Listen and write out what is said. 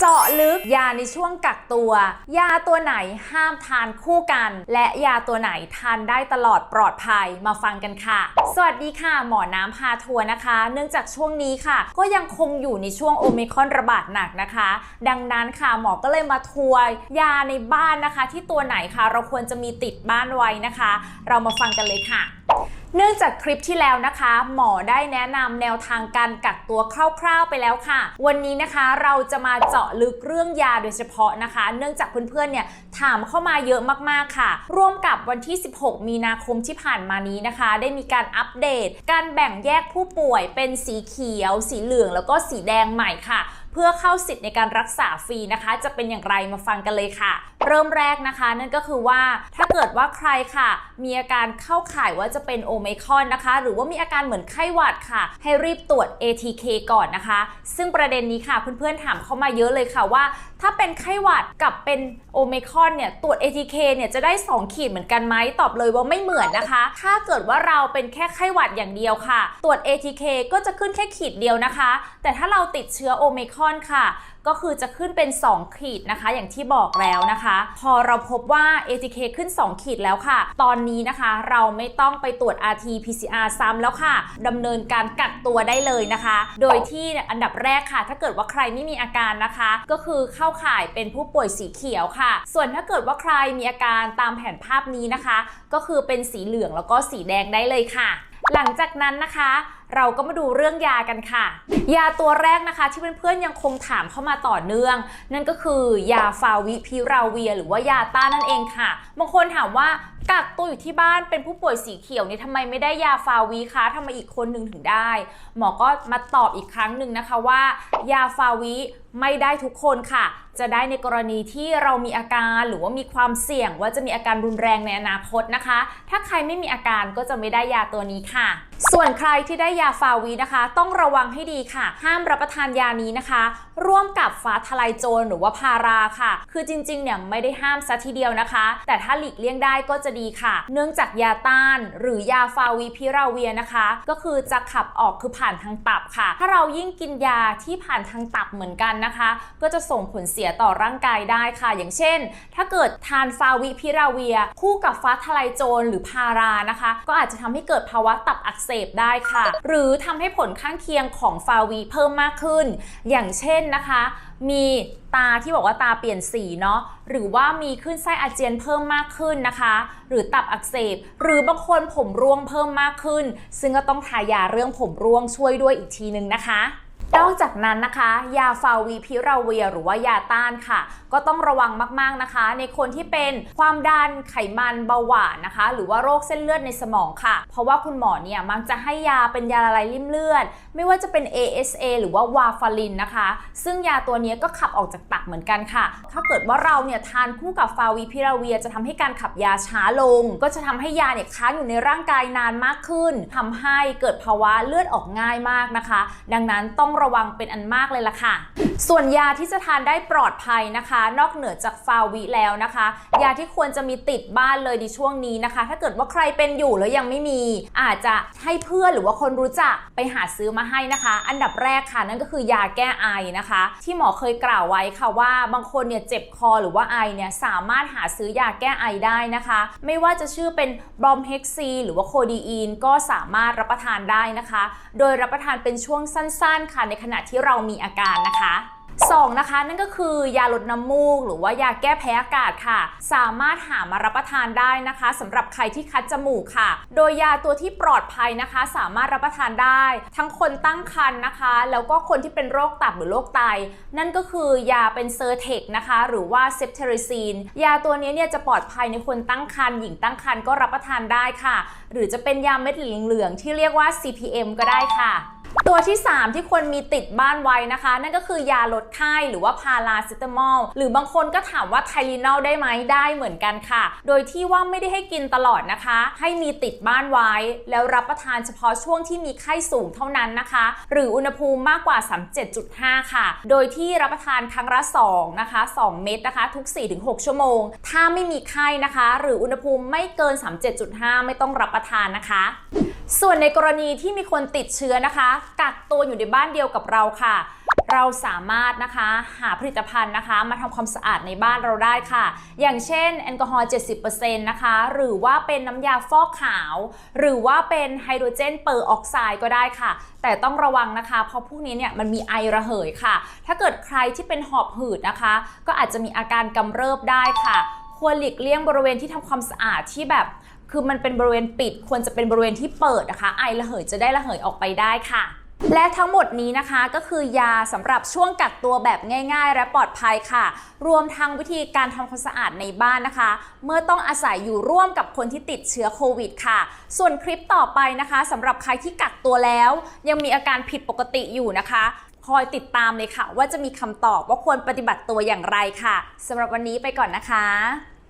เจาะลึกยาในช่วงกักตัว ยาตัวไหนห้ามทานคู่กัน และยาตัวไหนทานได้ตลอดปลอดภัยมาฟังกันค่ะ สวัสดีค่ะ หมอน้ำพาทัวร์นะคะ เนื่องจากช่วงนี้ค่ะ ก็ยังคงอยู่ในช่วงโอมิคอนระบาดหนักนะคะ ดังนั้นค่ะหมอก็เลยมาทัวร์ยาในบ้านนะคะ ที่ตัวไหนคะเราควรจะมีติดบ้านไว้นะคะ เรามาฟังกันเลยค่ะ เนื่องจากคลิปที่แล้วนะคะ หมอได้แนะนำแนวทางการกักตัวคร่าวๆไปแล้วค่ะ วันนี้นะคะเราจะมาเจาะลึกเรื่องยาโดยเฉพาะนะคะ เนื่องจากเพื่อนๆเนี่ยถามเข้ามาเยอะมากๆค่ะ ร่วมกับวันที่ 16 มีนาคมที่ผ่านมานี้นะคะ ได้มีการอัปเดต การแบ่งแยกผู้ป่วยเป็นสีเขียว สีเหลือง แล้วก็สีแดงใหม่ค่ะ เพื่อเข้าสิทธิ์ในการรักษาฟรีนะคะ จะเป็นอย่างไรมาฟังกันเลยค่ะ เริ่มแรกนะคะ นั่นก็คือว่าถ้าเกิดว่าใครค่ะ มีอาการเข้าข่ายว่าจะเป็นโอไมคอนนะคะ หรือว่ามีอาการเหมือนไข้หวัดค่ะ ให้รีบตรวจ ATK ก่อนนะคะ ซึ่งประเด็นนี้ค่ะเพื่อนๆถามเข้ามาเยอะเลยค่ะว่า ถ้าเป็นไข้หวัดกับเป็นโอไมคอนเนี่ยตรวจ ATK เนี่ยจะได้ 2 ขีดเหมือนกันไหมตอบเลยว่าไม่เหมือนนะคะ ถ้าเกิดว่าเราเป็นแค่ไข้หวัดอย่างเดียวค่ะ ตรวจ ATK ก็จะขึ้นแค่ขีดเดียวนะคะ แต่ถ้าเราติดเชื้อโอไมคอนค่ะ ก็คือจะขึ้นเป็น 2 ขีดนะคะ อย่างที่บอกแล้วนะคะ พอเราพบว่า ATK ขึ้น 2 ขีดแล้วค่ะ ตอนนี้นะคะเราไม่ต้องไปตรวจ RT PCR ซ้ำแล้วค่ะดำเนินการกักตัวได้เลยนะคะ โดยที่อันดับแรกค่ะ ถ้าเกิดว่าใครไม่มีอาการนะคะ ก็คือเข้าข่ายเป็นผู้ป่วยสีเขียวค่ะ ส่วนถ้าเกิดว่าใครมีอาการตามแผนภาพนี้นะคะ ก็คือเป็นสีเหลืองแล้วก็สีแดงได้เลยค่ะ หลังจากนั้นนะคะ เราก็มาดูเรื่องยากันค่ะ ยาตัวแรกนะคะ ที่เพื่อนๆยังคงถามเข้ามาต่อเนื่อง นั่นก็คือยาฟาวิพิราเวีย หรือว่ายาต้านนั่นเองค่ะบางคนถามว่ากักตัวอยู่ที่บ้านเป็นผู้ป่วยสีเขียวนี่ทำไมไม่ได้ยาฟาวิคะทำไมอีกคนหนึ่งถึงได้ หมอก็มาตอบอีกครั้งหนึ่งนะคะว่า ยาฟาวิ ไม่ได้ทุกคนค่ะ จะได้ในกรณีที่เรามีอาการหรือว่ามีความเสี่ยงว่าจะมีอาการรุนแรงในอนาคตนะคะ ถ้าใครไม่มีอาการก็จะไม่ได้ยาตัวนี้ค่ะ ส่วนใครที่ได้ยาฟาวินะคะ ต้องระวังให้ดีค่ะ ห้ามรับประทานยานี้นะคะ ร่วมกับฟ้าทลายโจรหรือว่าพาราค่ะ คือจริงๆเนี่ยไม่ได้ห้ามซะทีเดียวนะคะ แต่ถ้าหลีกเลี่ยงได้ก็จะดีค่ะ เนื่องจากยาต้าน หรือยาฟาวิพิราเวียนะคะ ก็คือจะขับออกคือผ่านทางตับค่ะ ถ้าเรายิ่งกินยาที่ผ่านทางตับเหมือนกันนะคะ ก็จะส่งผลเสียต่อร่างกายได้ค่ะ อย่างเช่น ถ้าเกิดทานฟาวิพิราเวีย คู่กับฟ้าทลายโจรหรือพารานะคะ ก็อาจจะทำให้เกิดภาวะตับอักเสบได้ค่ะ หรือทำให้ผลข้างเคียงของฟาวีเพิ่มมากขึ้น อย่างเช่นนะคะ มีตาที่บอกว่าตาเปลี่ยนสีเนาะหรือว่ามีขึ้นไส้อาเจียนเพิ่มมากขึ้นนะคะ หรือตับอักเสบ หรือบางคนผมร่วงเพิ่มมากขึ้น ซึ่งก็ต้องทายาเรื่องผมร่วงช่วยด้วยอีกทีนึงนะคะ นอกจากนั้นนะคะ ยาฟาวีพิราเวียหรือว่ายาต้านค่ะ ก็ต้องระวังมากๆนะคะ ในคนที่เป็นความดันไขมันเบาหวานนะคะ หรือว่าโรคเส้นเลือดในสมองค่ะ เพราะว่าคุณหมอเนี่ยมักจะให้ยาเป็นยาละลายริ่มเลือด ไม่ว่าจะเป็น ASA หรือว่าวาฟารินนะคะ ซึ่งยาตัวนี้ก็ขับออกจากตับเหมือนกันค่ะ ถ้าเกิดว่าเราเนี่ยทานคู่กับฟาวีพิราเวียจะทำให้การขับยาช้าลง ก็จะทำให้ยาเนี่ยค้างอยู่ในร่างกายนานมากขึ้นทำให้เกิดภาวะเลือดออกง่ายมากนะคะ ดังนั้นต้องระวังเป็นอันมากเลยล่ะค่ะ ส่วนยาที่จะทานได้ปลอดภัยนะคะ นอกเหนือจากฟาวิแล้วนะคะ ยาที่ควรจะมีติดบ้านเลยในช่วงนี้นะคะ ถ้าเกิดว่าใครเป็นอยู่แล้วยังไม่มี อาจจะให้เพื่อนหรือว่าคนรู้จักไปหาซื้อมาให้นะคะ อันดับแรกค่ะนั่นก็คือยาแก้ไอนะคะ ที่หมอเคยกล่าวไว้ค่ะว่าบางคนเนี่ยเจ็บคอหรือว่าไอเนี่ยสามารถหาซื้อยาแก้ไอได้นะคะ ไม่ว่าจะชื่อเป็นบรอมเฮกซีหรือว่าโคดีอีนก็สามารถรับประทานได้นะคะ โดยรับประทานเป็นช่วงสั้นๆค่ะในขณะที่เรามีอาการนะคะ สองนะคะนั่นก็คือยาลดน้ำมูก หรือว่ายาแก้แพ้อากาศค่ะ สามารถหามารับประทานได้นะคะสำหรับใครที่คัดจมูกค่ะ โดยยาตัวที่ปลอดภัยนะคะ สามารถรับประทานได้ ทั้งคนตั้งครรภ์นะคะ แล้วก็คนที่เป็นโรคตับหรือโรคไต นั่นก็คือยาเป็นเซอร์เทคนะคะ หรือว่าเซปเทริซีนยาตัวนี้เนี่ยจะปลอดภัยในคนตั้งครรภ์หญิงตั้งครรภ์ก็รับประทานได้ค่ะ หรือจะเป็นยาเม็ดเหลืองๆที่เรียกว่า CPM ก็ได้ค่ะ ตัวที่ 3 ที่ควรมีติดบ้านไว้นะคะ นั่นก็คือยาลดไข้หรือว่าพาราเซตามอลหรือบางคนก็ถามว่าไทลินอลได้ไหมได้เหมือนกันค่ะ โดยที่ว่าไม่ได้ให้กินตลอดนะคะ ให้มีติดบ้านไว้ แล้วรับประทานเฉพาะช่วงที่มีไข้สูงเท่านั้นนะคะ หรืออุณหภูมิมากกว่า 37.5 ค่ะ โดยที่รับประทานครั้งละ2นะคะ 2 เม็ดนะคะ ทุก 4-6 ชั่วโมง ถ้าไม่มีไข้นะคะ หรืออุณหภูมิไม่เกิน 37.5 ไม่ต้องรับประทานนะคะ ส่วนในกรณีที่มีคนติดเชื้อนะคะ กักตัวอยู่ในบ้านเดียวกับเราค่ะ เราสามารถนะคะหาผลิตภัณฑ์นะคะ มาทำความสะอาดในบ้านเราได้ค่ะ อย่างเช่นแอลกอฮอล์70%นะคะ หรือว่าเป็นน้ำยาฟอกขาว หรือว่าเป็นไฮโดรเจนเปอร์ออกไซด์ก็ได้ค่ะ แต่ต้องระวังนะคะ เพราะพวกนี้เนี่ยมันมีไอระเหยค่ะ ถ้าเกิดใครที่เป็นหอบหืดนะคะ ก็อาจจะมีอาการกำเริบได้ค่ะ ควรหลีกเลี่ยงบริเวณที่ทำความสะอาดที่แบบ คือมันเป็นบริเวณปิดควรจะเป็นบริเวณที่เปิดนะคะไอระเหยจะได้ระเหยออกไปได้ค่ะ และทั้งหมดนี้นะคะก็คือยาสำหรับช่วงกักตัวแบบง่ายๆ และปลอดภัยค่ะ รวมทั้งวิธีการทำความสะอาดในบ้านนะคะ เมื่อต้องอาศัยอยู่ร่วมกับคนที่ติดเชื้อโควิดค่ะ ส่วนคลิปต่อไปนะคะสำหรับใครที่กักตัวแล้ว ยังมีอาการผิดปกติอยู่นะคะคอยติดตามเลยค่ะ ว่าจะมีคำตอบว่าควรปฏิบัติตัวอย่างไรค่ะสำหรับวันนี้ไปก่อนนะคะ